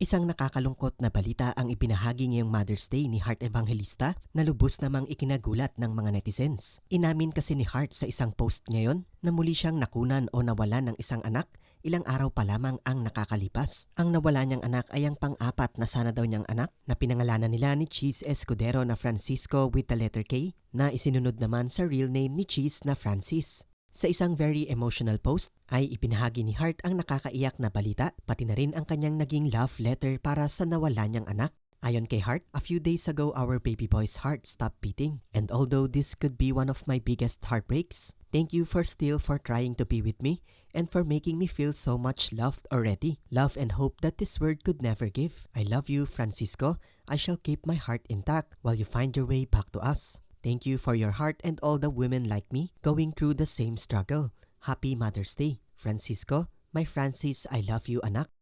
Isang nakakalungkot na balita ang ipinahagi ngayong Mother's Day ni Heart Evangelista na lubos namang ikinagulat ng mga netizens. Inamin kasi ni Heart sa isang post ngayon na muli siyang nakunan o nawalan ng isang anak ilang araw pa lamang ang nakakalipas. Ang nawala niyang anak ay ang pang-apat na sana daw niyang anak na pinangalanan nila ni Cheese Escudero na Francisco with the letter K na isinunod naman sa real name ni Cheese na Francis. Sa isang very emotional post ay ipinahagi ni Hart ang nakakaiyak na balita pati na rin ang kanyang naging love letter para sa nawala niyang anak. Ayon kay Hart, a few days ago our baby boy's heart stopped beating. And although this could be one of my biggest heartbreaks, thank you for still for trying to be with me and for making me feel so much loved already. Love and hope that this world could never give. I love you, Francisco. I shall keep my heart intact while you find your way back to us. Thank you for your heart and all the women like me going through the same struggle. Happy Mother's Day, Francisco. My Francis, I love you anak.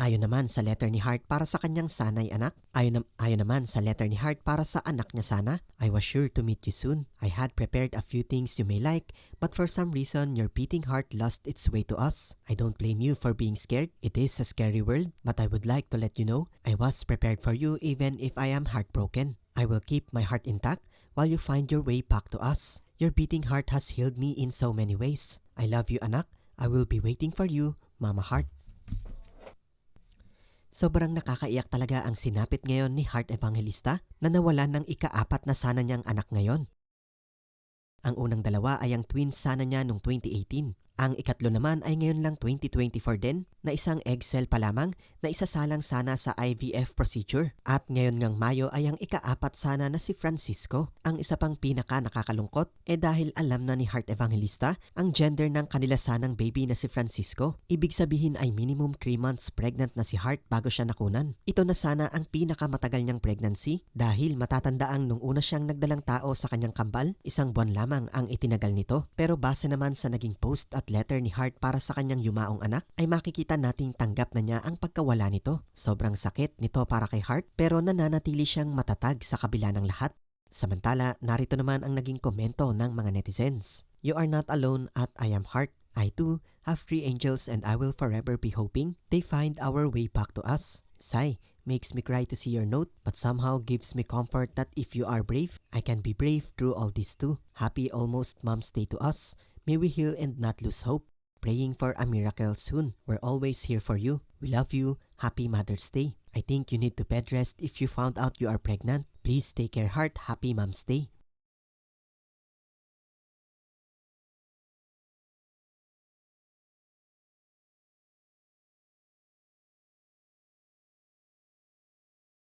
Ayon naman sa letter ni Hart para sa kanyang sanay anak. Ayon, nam- ayon naman sa letter ni Hart para sa anak niya sana. I was sure to meet you soon. I had prepared a few things you may like, but for some reason your beating heart lost its way to us. I don't blame you for being scared. It is a scary world, but I would like to let you know I was prepared for you even if I am heartbroken. I will keep my heart intact while you find your way back to us. Your beating heart has healed me in so many ways. I love you anak. I will be waiting for you, Mama Heart. Sobrang nakakaiyak talaga ang sinapit ngayon ni Heart Evangelista na nawalan ng ikaapat na sana niyang anak ngayon. Ang unang dalawa ay ang twins sana niya noong 2018. Ang ikatlo naman ay ngayon lang 2024 din na isang egg cell pa lamang na isasalang sana sa IVF procedure. At ngayon ngang Mayo ay ang ikaapat sana na si Francisco. Ang isa pang pinaka nakakalungkot eh dahil alam na ni Heart Evangelista ang gender ng kanila sanang baby na si Francisco. Ibig sabihin ay minimum 3 months pregnant na si Heart bago siya nakunan. Ito na sana ang pinakamatagal niyang pregnancy dahil matatandaang nung una siyang nagdalang tao sa kanyang kambal, isang buwan lamang ang itinagal nito. Pero base naman sa naging post at letter ni Hart para sa kanyang yumaong anak, ay makikita nating tanggap na niya ang pagkawala nito. Sobrang sakit nito para kay Hart pero nananatili siyang matatag sa kabila ng lahat. Samantala, narito naman ang naging komento ng mga netizens. You are not alone at I am Heart. I too have three angels and I will forever be hoping they find our way back to us. Sigh, makes me cry to see your note, but somehow gives me comfort that if you are brave, I can be brave through all this too. Happy almost Mom's Day to us. May we heal and not lose hope. Praying for a miracle soon. We're always here for you. We love you. Happy Mother's Day. I think you need to bed rest if you found out you are pregnant. Please take care heart. Happy Mom's Day.